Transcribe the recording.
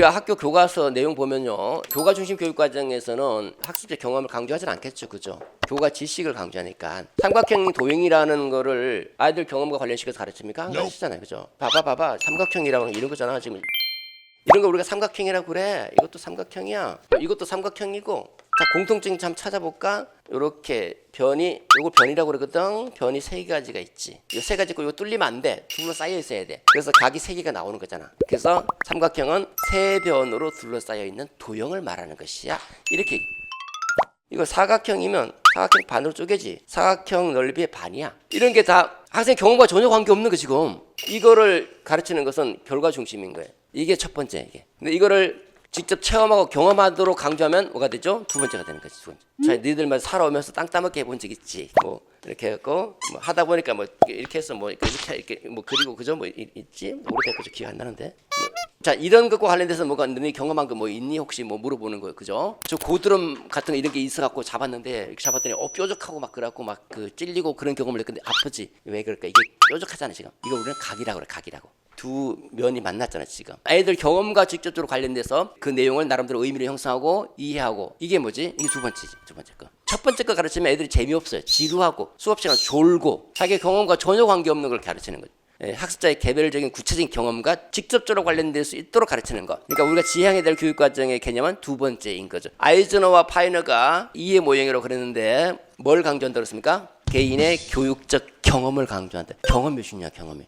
우리가 학교 교과서 내용 보면요. 교과 중심 교육 과정에서는 학습적 경험을 강조하진 않겠죠. 그죠? 교과 지식을 강조하니까 삼각형 도형이라는 거를 아이들 경험과 관련시켜서 가르칩니까? 안 가르치잖아요. 그죠? 봐봐 봐봐. 삼각형이라고 이런 거잖아. 지금 이런 거 우리가 삼각형이라고 그래. 이것도 삼각형이야. 이것도 삼각형이고. 자, 공통점 참 찾아볼까? 요렇게 변이 요거 변이라고 그러거든. 변이 세 가지가 있지. 이세 가지 있고 이거 뚫리면 안 돼. 둘러싸여 있어야 돼. 그래서 각이 세 개가 나오는 거잖아. 그래서 삼각형은 세 변으로 둘러싸여 있는 도형을 말하는 것이야. 이렇게 이거 사각형이면 사각형 반으로 쪼개지. 사각형 넓이의 반이야. 이런 게 다 학생 경험과 전혀 관계 없는 거 지금. 이거를 가르치는 것은 결과 중심인 거예요. 이게 첫 번째 이게. 근데 이거를 직접 체험하고 경험하도록 강조하면 뭐가 되죠? 두 번째가 되는 거지. 두 번째. 자, 니들만 살아오면서 땅 따먹게 해본 적 있지. 뭐 이렇게 해갖고 뭐 하다 보니까 뭐 이렇게 해서 뭐 이렇게 이렇게 뭐 그리고 그죠 뭐 이- 있지. 오래됐고 저 기억 안 나는데. 뭐. 자 이런 것과 관련돼서 뭐가 너네 경험한 거 뭐 있니 혹시 뭐 물어보는 거예요, 그죠? 저 고드름 같은 거 이런 게 있어 갖고 잡았는데 이렇게 잡았더니 어 뾰족하고 막 그래갖고 막 그 찔리고 그런 경험을 했는데 아프지? 왜 그럴까? 이게 뾰족하잖아 지금. 이거 우리는 각이라고 그래, 각이라고. 두 면이 만났잖아 지금. 아이들 경험과 직접적으로 관련돼서 그 내용을 나름대로 의미를 형성하고 이해하고 이게 뭐지? 이게 두 번째지, 두 번째 거. 첫 번째 거 가르치면 애들이 재미없어요. 지루하고 수업 시간 졸고 자기 경험과 전혀 관계없는 걸 가르치는 거죠. 예, 학습자의 개별적인 구체적인 경험과 직접적으로 관련될 수 있도록 가르치는 것. 그러니까 우리가 지향해야 될 교육 과정의 개념은 두 번째인 거죠. 아이즈너와 파이너가 이해 모형이라고 그랬는데 뭘 강조한다고 했습니까? 개인의 교육적 경험을 강조한다. 경험이 중요해, 경험이.